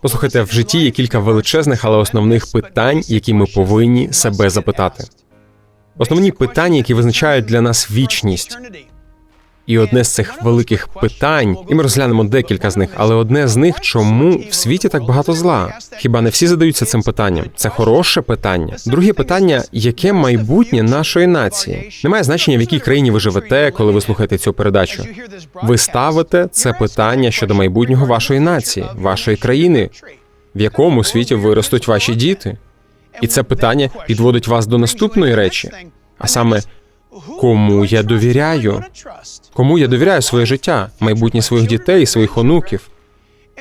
Послухайте, в житті є кілька величезних, але основних питань, які ми повинні себе запитати. Основні питання, які визначають для нас вічність. І одне з цих великих питань, і ми розглянемо декілька з них, але одне з них, чому в світі так багато зла? Хіба не всі задаються цим питанням? Це хороше питання. Друге питання: яке майбутнє нашої нації? Немає значення, в якій країні ви живете, коли ви слухаєте цю передачу. Ви ставите це питання щодо майбутнього вашої нації, вашої країни, в якому світі виростуть ваші діти. І це питання підводить вас до наступної речі, а саме кому я довіряю? Кому я довіряю своє життя, майбутнє своїх дітей, своїх онуків?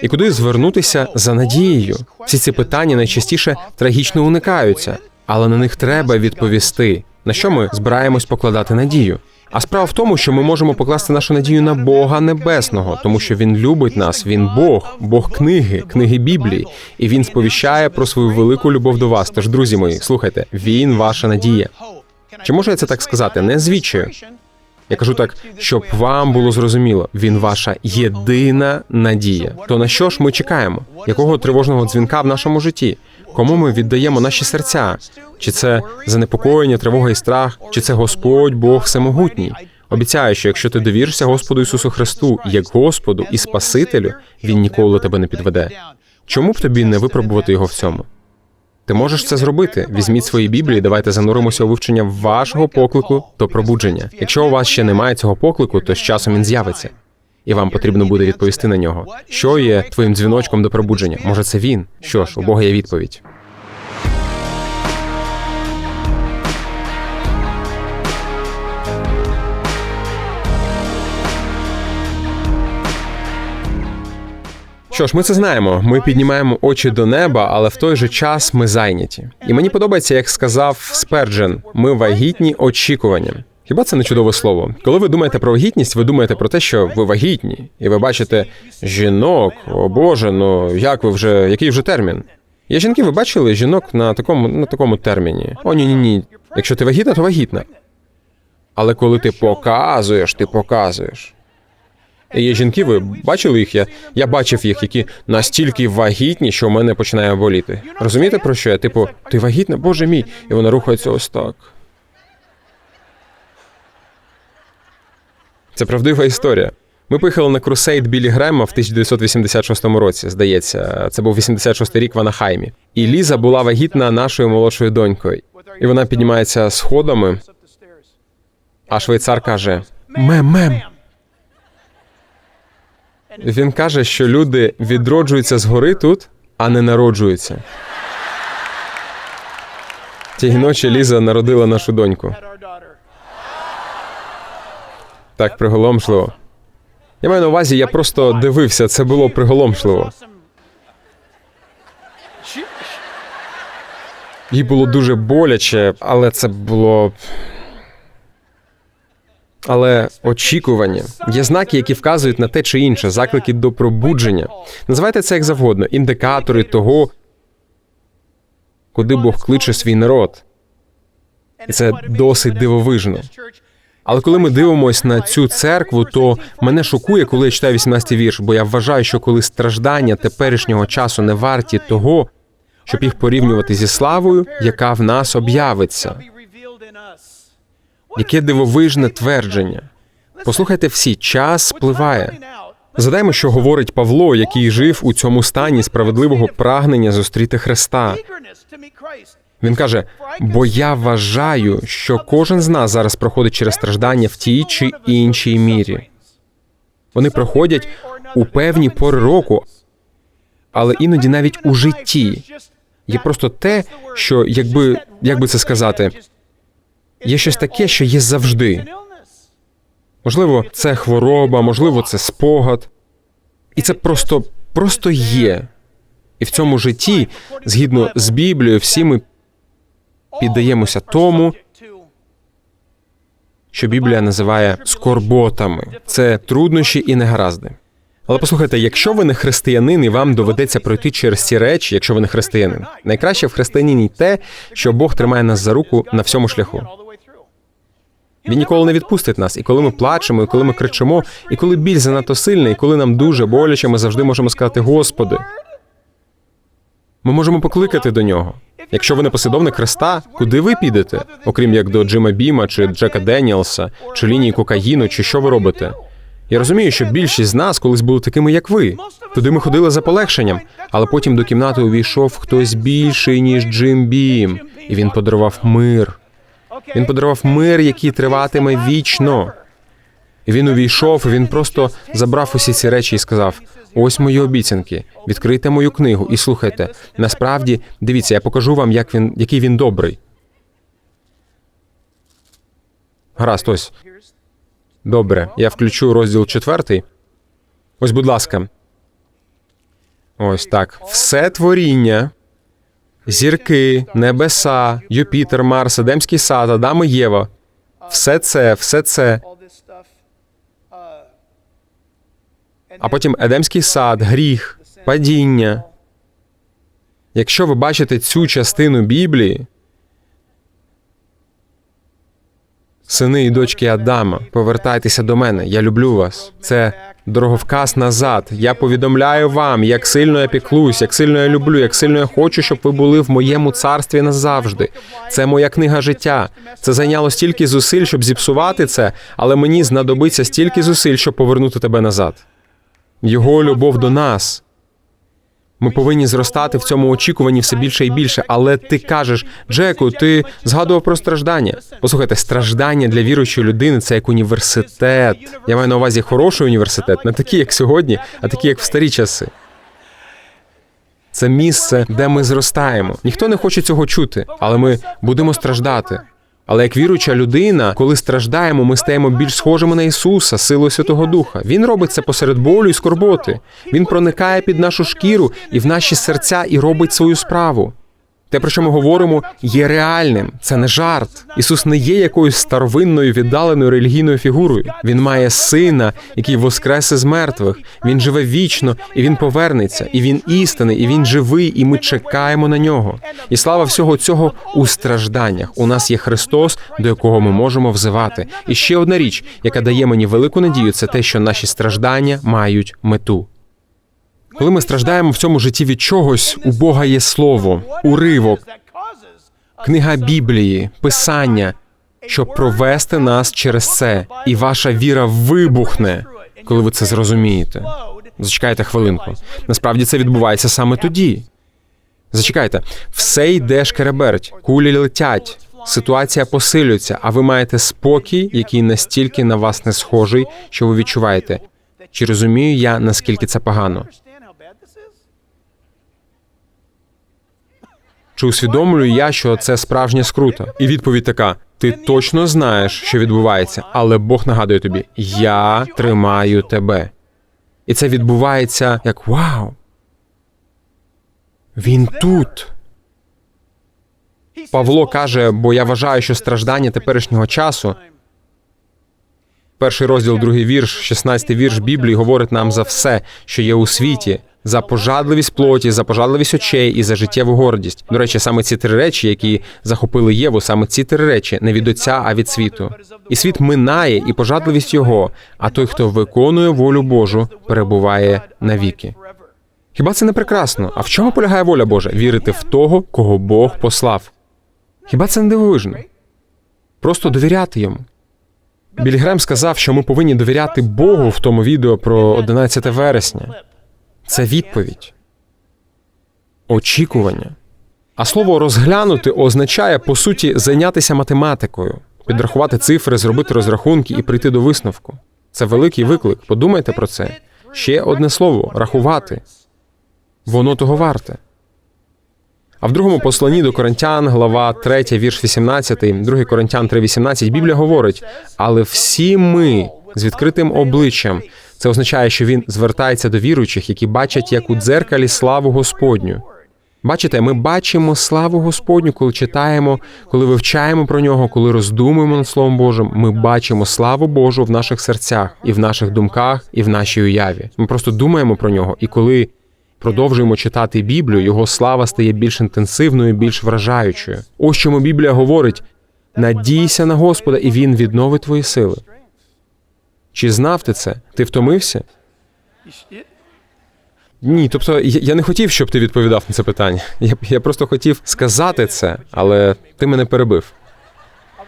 І куди звернутися за надією? Всі ці питання найчастіше трагічно уникаються, але на них треба відповісти. На що ми збираємось покладати надію? А справа в тому, що ми можемо покласти нашу надію на Бога Небесного, тому що Він любить нас, Він Бог, Бог книги, книги Біблії, і Він сповіщає про свою велику любов до вас. Тож, друзі мої, слухайте, Він ваша надія. Чи можу я це так сказати? Не звідчаю. Я кажу так, щоб вам було зрозуміло, він ваша єдина надія. То на що ж ми чекаємо? Якого тривожного дзвінка в нашому житті? Кому ми віддаємо наші серця? Чи це занепокоєння, тривога і страх, чи це Господь Бог всемогутній? Обіцяю, що якщо ти довіришся Господу Ісусу Христу як Господу і Спасителю, Він ніколи тебе не підведе. Чому б тобі не випробувати його в цьому? Ти можеш це зробити. Візьміть свої біблії, давайте зануримося у вивчення вашого поклику до пробудження. Якщо у вас ще немає цього поклику, то з часом він з'явиться, і вам потрібно буде відповісти на нього. Що є твоїм дзвіночком до пробудження? Може, це він? Що ж, у Бога є відповідь. Що ж, ми це знаємо. Ми піднімаємо очі до неба, але в той же час ми зайняті. І мені подобається, як сказав Сперджен, ми вагітні очікуванням. Хіба це не чудове слово? Коли ви думаєте про вагітність, ви думаєте про те, що ви вагітні, і ви бачите жінок, о Боже, ну як ви вже, який вже термін? Є жінки, ви бачили жінок на такому на такому терміні. О, ні, ні, ні. Якщо ти вагітна, то вагітна. Але коли ти показуєш, ти показуєш. Є жінки, ви бачили їх? Я, я бачив їх, які настільки вагітні, що в мене починає боліти. Розумієте про що я? Типу, ти вагітна, боже мій, і вона рухається ось так. Це правдива історія. Ми поїхали на крусейд Білі Грема в 1986 році, здається. Це був 86-й рік в Анахаймі. І Ліза була вагітна нашою молодшою донькою. І вона піднімається сходами, а швейцар каже: Мем, мем. Він каже, що люди відроджуються згори тут, а не народжуються. Тієї ночі Ліза народила нашу доньку. Так приголомшливо. Я маю на увазі, я просто дивився, це було приголомшливо. Їй було дуже боляче, але це було. Але очікування є знаки, які вказують на те чи інше, заклики до пробудження. Називайте це як завгодно, індикатори того, куди Бог кличе свій народ. І це досить дивовижно. Але коли ми дивимося на цю церкву, то мене шокує, коли я читаю 18 вірш, бо я вважаю, що коли страждання теперішнього часу не варті того, щоб їх порівнювати зі славою, яка в нас об'явиться. Яке дивовижне твердження. Послухайте всі, час спливає. Згадаємо, що говорить Павло, який жив у цьому стані справедливого прагнення зустріти Христа. Він каже: бо я вважаю, що кожен з нас зараз проходить через страждання в тій чи іншій мірі. Вони проходять у певні пори року, але іноді навіть у житті. Є просто те, що якби як би це сказати, є щось таке, що є завжди. Можливо, це хвороба, можливо, це спогад. І це просто, просто є. І в цьому житті, згідно з Біблією, всі ми піддаємося тому, що Біблія називає скорботами. Це труднощі і негаразди. Але послухайте, якщо ви не християнин і вам доведеться пройти через ці речі, якщо ви не християнин, найкраще в християнині те, що Бог тримає нас за руку на всьому шляху. Він ніколи не відпустить нас. І коли ми плачемо, і коли ми кричимо, і коли біль занадто сильний, і коли нам дуже боляче, ми завжди можемо сказати: Господи, Ми можемо покликати до нього. Якщо ви не послідовник Христа, куди ви підете, окрім як до Джима Біма чи Джека Деніелса, чи лінії кокаїну, чи що ви робите? Я розумію, що більшість з нас колись були такими, як ви. Туди ми ходили за полегшенням, але потім до кімнати увійшов хтось більший, ніж Джим Бім, і він подарував мир. Він подарував мир, який триватиме вічно. Він увійшов, він просто забрав усі ці речі і сказав: ось мої обіцянки, відкрийте мою книгу і слухайте. Насправді, дивіться, я покажу вам, як він, який він добрий. Гаразд, ось. Добре, я включу розділ четвертий. Ось, будь ласка. Ось так. Все творіння. Зірки, небеса, Юпітер, Марс, Едемський сад, Адам і Єва. Все це, все це. А потім Едемський сад, гріх, падіння. Якщо ви бачите цю частину Біблії, сини і дочки Адама, повертайтеся до мене. Я люблю вас. Це дороговказ назад. Я повідомляю вам, як сильно я піклуюсь, як сильно я люблю, як сильно я хочу, щоб ви були в моєму царстві назавжди. Це моя книга життя. Це зайняло стільки зусиль, щоб зіпсувати це, але мені знадобиться стільки зусиль, щоб повернути тебе назад. Його любов до нас. Ми повинні зростати в цьому очікуванні все більше і більше. Але ти кажеш, Джеку, ти згадував про страждання. Послухайте, страждання для віруючої людини це як університет. Я маю на увазі хороший університет, не такий, як сьогодні, а такий, як в старі часи. Це місце, де ми зростаємо. Ніхто не хоче цього чути, але ми будемо страждати. Але як віруюча людина, коли страждаємо, ми стаємо більш схожими на Ісуса, силою Святого Духа. Він робить це посеред болю і скорботи. Він проникає під нашу шкіру і в наші серця і робить свою справу. Те, про що ми говоримо, є реальним. Це не жарт. Ісус не є якоюсь старовинною віддаленою релігійною фігурою. Він має сина, який воскрес із мертвих. Він живе вічно, і він повернеться. І він істинний, і він живий, і ми чекаємо на нього. І слава всього цього у стражданнях. У нас є Христос, до якого ми можемо взивати. І ще одна річ, яка дає мені велику надію, це те, що наші страждання мають мету. Коли ми страждаємо в цьому житті від чогось, у Бога є слово, уривок, книга Біблії, писання, щоб провести нас через це, і ваша віра вибухне, коли ви це зрозумієте. Зачекайте хвилинку. Насправді це відбувається саме тоді. Зачекайте, все йде шкереберть, кулі летять, ситуація посилюється, а ви маєте спокій, який настільки на вас не схожий, що ви відчуваєте. Чи розумію я, наскільки це погано? Чи усвідомлюю я, що це справжня скрута? І відповідь така: ти точно знаєш, що відбувається, але Бог нагадує тобі: я тримаю тебе. І це відбувається як вау. Він тут. Павло каже, бо я вважаю, що страждання теперішнього часу. Перший розділ, другий вірш, 16 вірш Біблії говорить нам за все, що є у світі, за пожадливість плоті, за пожадливість очей і за життєву гордість. До речі, саме ці три речі, які захопили Єву, саме ці три речі не від отця, а від світу. І світ минає, і пожадливість його. А той, хто виконує волю Божу, перебуває навіки. Хіба це не прекрасно? А в чому полягає воля Божа? Вірити в того, кого Бог послав. Хіба це не дивовижно? Просто довіряти йому. Білі Грем сказав, що ми повинні довіряти Богу в тому відео про 11 вересня. Це відповідь. Очікування. А слово розглянути означає, по суті, зайнятися математикою, підрахувати цифри, зробити розрахунки і прийти до висновку. Це великий виклик. Подумайте про це. Ще одне слово рахувати. Воно того варте. А в другому посланні до Коринтян, глава 3, вірш 18, 2 Коринтян 3.18, Біблія говорить: але всі ми з відкритим обличчям. Це означає, що він звертається до віруючих, які бачать як у дзеркалі славу Господню. Бачите, ми бачимо славу Господню, коли читаємо, коли вивчаємо про нього, коли роздумуємо над Словом Божим. Ми бачимо славу Божу в наших серцях, і в наших думках, і в нашій уяві. Ми просто думаємо про нього, і коли продовжуємо читати Біблію, його слава стає більш інтенсивною, більш вражаючою. Ось чому Біблія говорить: надійся на Господа, і Він відновить твої сили. Чи знав ти це? Ти втомився? Ні, тобто я, не хотів, щоб ти відповідав на це питання. Я, я просто хотів сказати це, але ти мене перебив.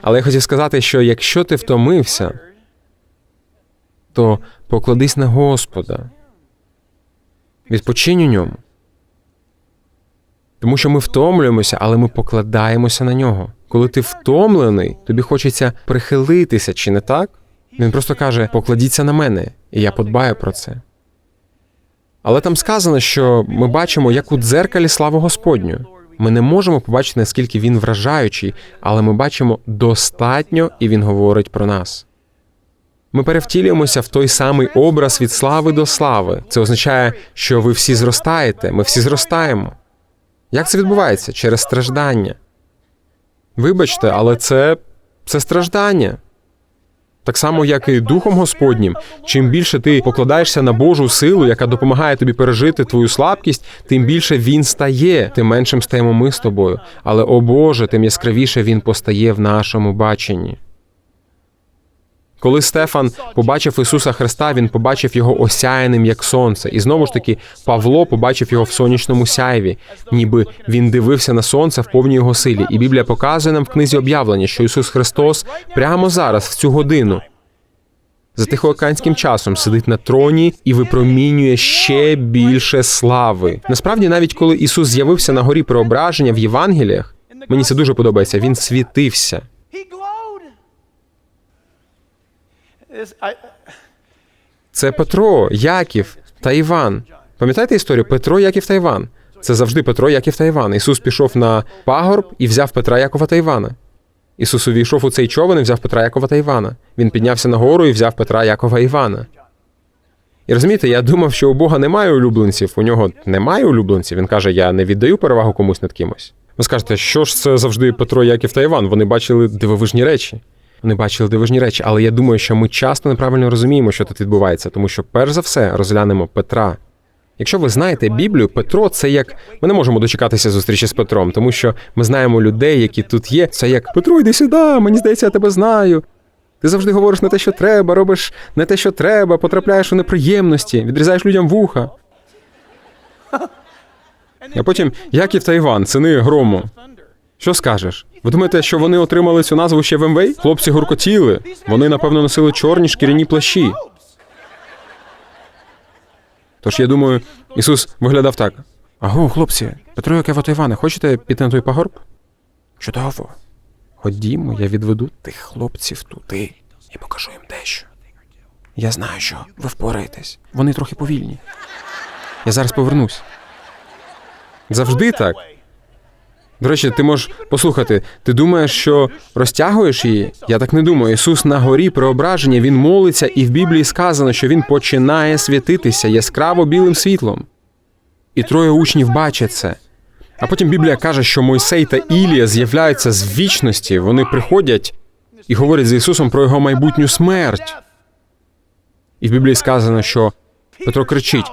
Але я хотів сказати, що якщо ти втомився, то покладись на Господа. Відпочинь у ньому. Тому що ми втомлюємося, але ми покладаємося на нього. Коли ти втомлений, тобі хочеться прихилитися, чи не так? Він просто каже: покладіться на мене, і я подбаю про це. Але там сказано, що ми бачимо, як у дзеркалі славу Господню. Ми не можемо побачити, наскільки він вражаючий, але ми бачимо достатньо, і він говорить про нас. Ми перевтілюємося в той самий образ від слави до слави. Це означає, що ви всі зростаєте, ми всі зростаємо. Як це відбувається? Через страждання. Вибачте, але це, це страждання. Так само, як і Духом Господнім, чим більше ти покладаєшся на Божу силу, яка допомагає тобі пережити твою слабкість, тим більше він стає, тим меншим стаємо ми з тобою. Але, о Боже, тим яскравіше він постає в нашому баченні. Коли Стефан побачив Ісуса Христа, він побачив його осяяним як сонце. І знову ж таки, Павло побачив його в сонячному сяйві, ніби він дивився на сонце в повній його силі. І Біблія показує нам в книзі об'явлення, що Ісус Христос прямо зараз, в цю годину, за тихоокеанським часом сидить на троні і випромінює ще більше слави. Насправді, навіть коли Ісус з'явився на горі преображення в Євангеліях, мені це дуже подобається. Він світився. Це Петро, Яків та Іван. Пам'ятаєте історію? Петро, Яків та Іван. Це завжди Петро, Яків та Іван. Ісус пішов на пагорб і взяв Петра, Якова та Івана. Ісус увійшов у цей човен і взяв Петра, Якова та Івана. Він піднявся на гору і взяв Петра, Якова Івана. І розумієте, я думав, що у Бога немає улюбленців. У нього немає улюбленців. Він каже: я не віддаю перевагу комусь над кимось. Ви скажете, що ж це завжди Петро, Яків та Іван? Вони бачили дивовижні речі. Вони бачили дивовижні речі, але я думаю, що ми часто неправильно розуміємо, що тут відбувається, тому що перш за все розглянемо Петра. Якщо ви знаєте Біблію, Петро це як ми не можемо дочекатися зустрічі з Петром, тому що ми знаємо людей, які тут є. Це як Петро, йди сюди, мені здається, я тебе знаю. Ти завжди говориш не те, що треба, робиш не те, що треба, потрапляєш у неприємності, відрізаєш людям вуха. А потім Яків та Іван, сини грому. Що скажеш? Ви думаєте, що вони отримали цю назву ще в МВ? Хлопці гуркотіли. Вони, напевно, носили чорні шкіряні плащі. Тож я думаю, Ісус виглядав так: Аго, хлопці, Петро Якова та Іване, хочете піти на той пагорб? Чудово. Ходімо, я відведу тих хлопців туди і покажу їм дещо. Я знаю, що ви впораєтесь. Вони трохи повільні. Я зараз повернусь. Завжди так. До речі, ти можеш послухати, ти думаєш, що розтягуєш її? Я так не думаю. Ісус на горі преображення, він молиться, і в Біблії сказано, що він починає світитися яскраво білим світлом. І троє учнів бачать це. А потім Біблія каже, що Мойсей та Ілія з'являються з вічності. Вони приходять і говорять з Ісусом про його майбутню смерть. І в Біблії сказано, що Петро кричить: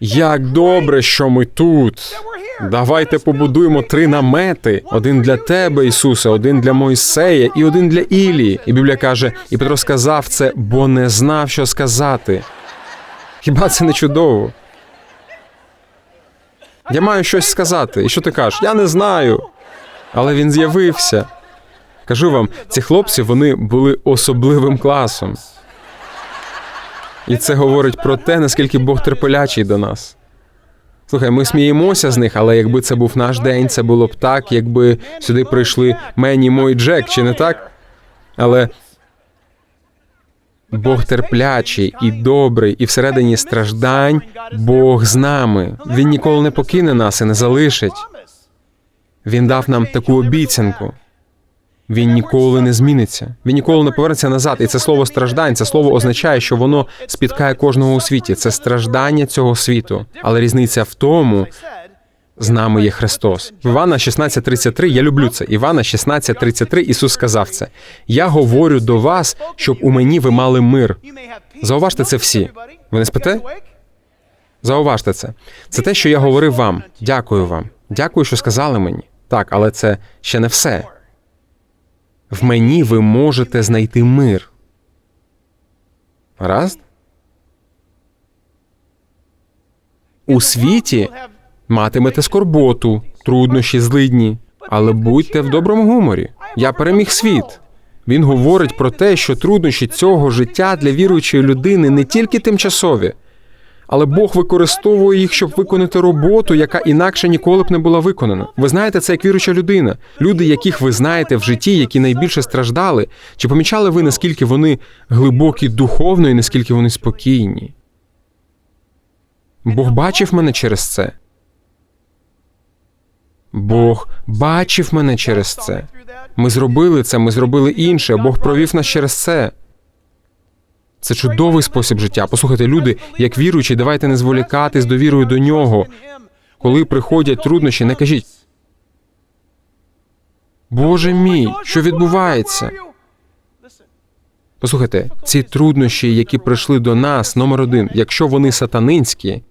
Як добре, що ми тут! Давайте побудуємо три намети: один для тебе, Ісусе, один для Мойсея і один для Ілії. І Біблія каже, і Петро сказав це, бо не знав, що сказати. Хіба це не чудово? Я маю щось сказати. І що ти кажеш? Я не знаю. Але він з'явився. Кажу вам, ці хлопці вони були особливим класом. І це говорить про те, наскільки Бог терпелячий до нас. Слухай, ми сміємося з них, але якби це був наш день, це було б так, якби сюди прийшли Мені, мой Джек, чи не так? Але Бог терплячий і добрий, і всередині страждань Бог з нами. Він ніколи не покине нас і не залишить. Він дав нам таку обіцянку. Він ніколи не зміниться. Він ніколи не повернеться назад. І це слово страждань, це слово означає, що воно спіткає кожного у світі. Це страждання цього світу. Але різниця в тому, з нами є Христос. В Івана 16.33, я люблю це. Івана 16.33, Ісус сказав це. Я говорю до вас, щоб у мені ви мали мир. Зауважте це всі. Ви не спите? Зауважте це. Це те, що я говорив вам. Дякую вам. Дякую, що сказали мені. Так, але це ще не все. В мені ви можете знайти мир. Гаразд? У світі матимете скорботу, труднощі, злидні, але будьте в доброму гуморі. Я переміг світ. Він говорить про те, що труднощі цього життя для віруючої людини не тільки тимчасові, але Бог використовує їх, щоб виконати роботу, яка інакше ніколи б не була виконана. Ви знаєте це як віруюча людина. Люди, яких ви знаєте в житті, які найбільше страждали, чи помічали ви, наскільки вони глибокі духовно і наскільки вони спокійні? Бог бачив мене через це. Бог бачив мене через це. Ми зробили це, ми зробили інше. Бог провів нас через це. Це чудовий спосіб життя. Послухайте, люди, як віруючі, давайте не зволікати з довірою до нього. Коли приходять труднощі, не кажіть, Боже мій, що відбувається? Послухайте, ці труднощі, які прийшли до нас, номер один, якщо вони сатанинські,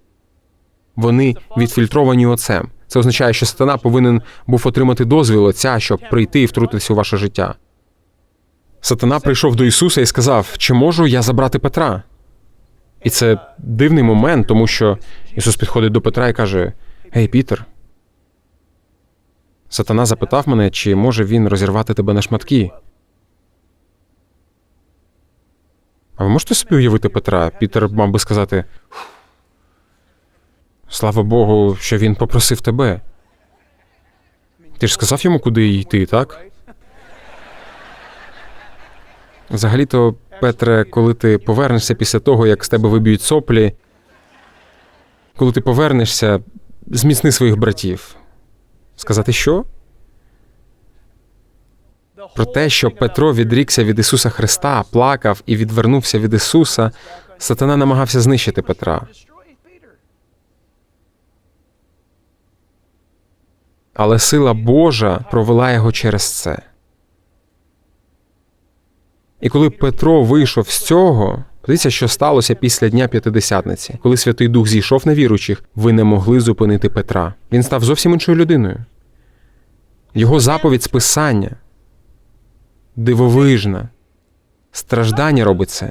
вони відфільтровані отцем. Це означає, що сатана повинен був отримати дозвіл отця, щоб прийти і втрутитися у ваше життя. Сатана прийшов до Ісуса і сказав: Чи можу я забрати Петра? І це дивний момент, тому що Ісус підходить до Петра і каже: Гей, Пітер. Сатана запитав мене, чи може він розірвати тебе на шматки. А ви можете собі уявити Петра? Пітер мав би сказати: Слава Богу, що він попросив тебе. Ти ж сказав йому, куди йти, так? Взагалі-то, Петре, коли ти повернешся після того, як з тебе виб'ють соплі, коли ти повернешся, зміцни своїх братів. Сказати що? Про те, що Петро відрікся від Ісуса Христа, плакав і відвернувся від Ісуса, сатана намагався знищити Петра. Але сила Божа провела його через це. І коли Петро вийшов з цього, подивіться, що сталося після Дня П'ятидесятниці. Коли Святий Дух зійшов на віручих, ви не могли зупинити Петра. Він став зовсім іншою людиною. Його заповідь з Писання дивовижна. Страждання робить це.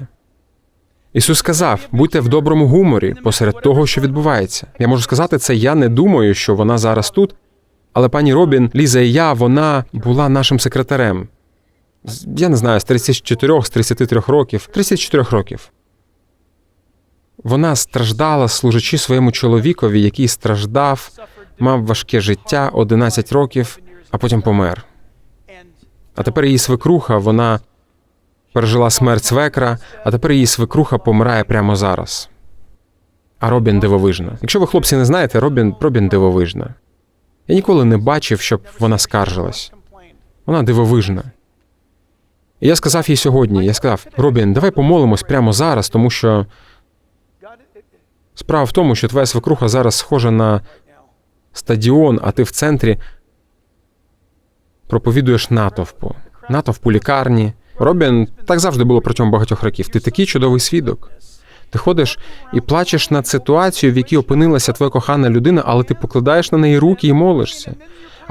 Ісус сказав: будьте в доброму гуморі посеред того, що відбувається. Я можу сказати це, я не думаю, що вона зараз тут, але пані Робін, Ліза і я, вона була нашим секретарем. Я не знаю, з 34, з 33 років, 34 років. Вона страждала, служачи своєму чоловікові, який страждав, мав важке життя 11 років, а потім помер. А тепер її свекруха, вона пережила смерть свекра, а тепер її свекруха помирає прямо зараз. А Робін дивовижна. Якщо ви, хлопці, не знаєте, Робін, Робін дивовижна. Я ніколи не бачив, щоб вона скаржилась. Вона дивовижна. І я сказав їй сьогодні: я сказав, Робін, давай помолимось прямо зараз, тому що справа в тому, що твоя свекруха зараз схожа на стадіон, а ти в центрі проповідуєш натовпу. Натовпу лікарні. Робін, так завжди було протягом багатьох років. Ти такий чудовий свідок. Ти ходиш і плачеш над ситуацією, в якій опинилася твоя кохана людина, але ти покладаєш на неї руки і молишся.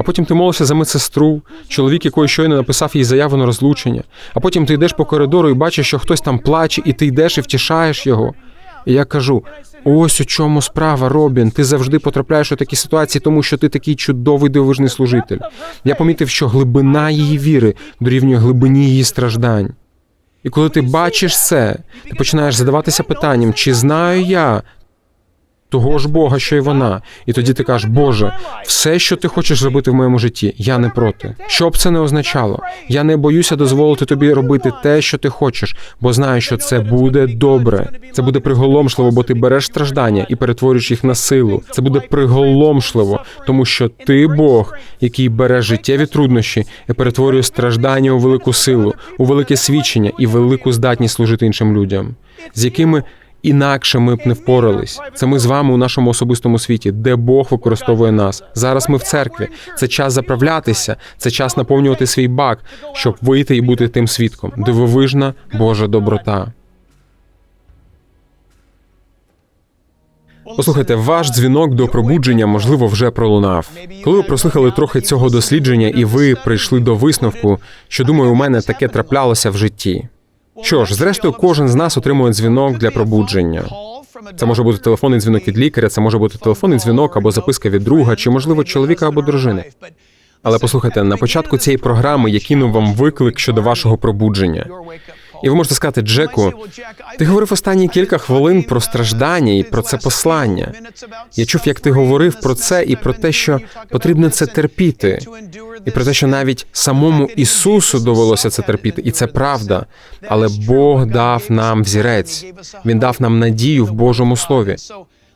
А потім ти молишся за медсестру, чоловік, якої щойно написав їй заяву на розлучення. А потім ти йдеш по коридору і бачиш, що хтось там плаче, і ти йдеш і втішаєш його. І я кажу: ось у чому справа, Робін. Ти завжди потрапляєш у такі ситуації, тому що ти такий чудовий дивовижний служитель. Я помітив, що глибина її віри дорівнює глибині її страждань. І коли ти бачиш це, ти починаєш задаватися питанням, чи знаю я того ж Бога, що й вона. І тоді ти кажеш, Боже, все, що ти хочеш зробити в моєму житті, я не проти. Що б це не означало, я не боюся дозволити тобі робити те, що ти хочеш, бо знаю, що це буде добре. Це буде приголомшливо, бо ти береш страждання і перетворюєш їх на силу. Це буде приголомшливо, тому що ти Бог, який бере життєві труднощі і перетворює страждання у велику силу, у велике свідчення і велику здатність служити іншим людям, з якими інакше ми б не впорались. Це ми з вами у нашому особистому світі, де Бог використовує нас. Зараз ми в церкві. Це час заправлятися, це час наповнювати свій бак, щоб вийти і бути тим свідком. Дивовижна Божа доброта. Послухайте, ваш дзвінок до пробудження можливо вже пролунав. Коли ви прослухали трохи цього дослідження, і ви прийшли до висновку, що думаю, у мене таке траплялося в житті. Що ж, зрештою, кожен з нас отримує дзвінок для пробудження. Це може бути телефонний дзвінок від лікаря, це може бути телефонний дзвінок або записка від друга, чи можливо чоловіка або дружини. Але послухайте, на початку цієї програми я кинув вам виклик щодо вашого пробудження. І ви можете сказати, Джеку, ти говорив останні кілька хвилин про страждання і про це послання. Я чув, як ти говорив про це і про те, що потрібно це терпіти, і про те, що навіть самому Ісусу довелося це терпіти, і це правда. Але Бог дав нам взірець, Він дав нам надію в Божому слові.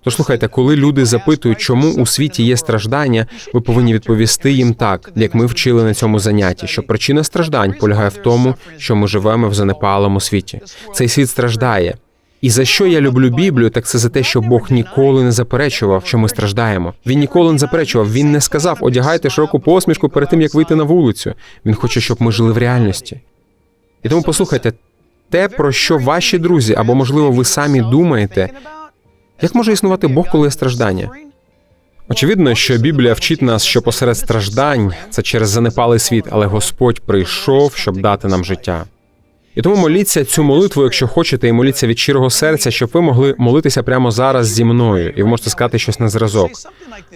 Тож слухайте, коли люди запитують, чому у світі є страждання, ви повинні відповісти їм так, як ми вчили на цьому занятті, що причина страждань полягає в тому, що ми живемо в занепалому світі. Цей світ страждає. І за що я люблю Біблію, так це за те, що Бог ніколи не заперечував, що ми страждаємо. Він ніколи не заперечував. Він не сказав: одягайте широку посмішку перед тим, як вийти на вулицю. Він хоче, щоб ми жили в реальності. І тому послухайте, те, про що ваші друзі або можливо ви самі думаєте, як може існувати Бог, коли є страждання? Очевидно, що Біблія вчить нас, що посеред страждань це через занепалий світ, але Господь прийшов, щоб дати нам життя. І тому моліться цю молитву, якщо хочете, і моліться від щирого серця, щоб ви могли молитися прямо зараз зі мною, і ви можете сказати щось на зразок.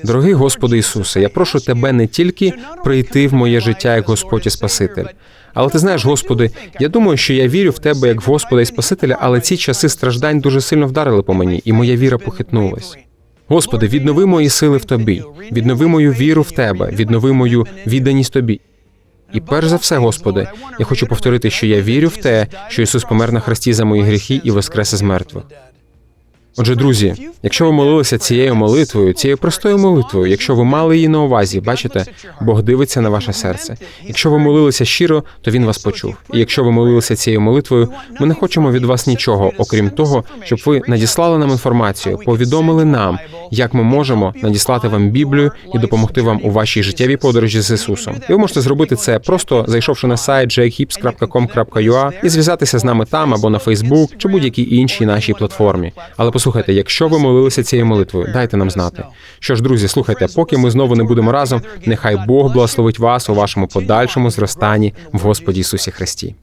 Дорогий Господи Ісусе, я прошу тебе не тільки прийти в моє життя як Господь і Спаситель. Але ти знаєш, Господи, я думаю, що я вірю в тебе як в Господа і Спасителя, але ці часи страждань дуже сильно вдарили по мені, і моя віра похитнулась. Господи, віднови мої сили в тобі, віднови мою віру в тебе, віднови мою відданість тобі. І перш за все, Господи, я хочу повторити, що я вірю в те, що Ісус помер на хресті за мої гріхи і воскрес із мертвих. Отже, друзі, якщо ви молилися цією молитвою, цією простою молитвою, якщо ви мали її на увазі, бачите, Бог дивиться на ваше серце. Якщо ви молилися щиро, то він вас почув. І якщо ви молилися цією молитвою, ми не хочемо від вас нічого, окрім того, щоб ви надіслали нам інформацію, повідомили нам, як ми можемо надіслати вам Біблію і допомогти вам у вашій життєвій подорожі з Ісусом. І ви можете зробити це просто зайшовши на сайт jakehips.com.ua і зв'язатися з нами там або на Facebook чи будь-якій іншій нашій платформі. Але послухайте, якщо ви молилися цією молитвою, дайте нам знати. Що ж, друзі, слухайте, поки ми знову не будемо разом, нехай Бог благословить вас у вашому подальшому зростанні в Господі Ісусі Христі.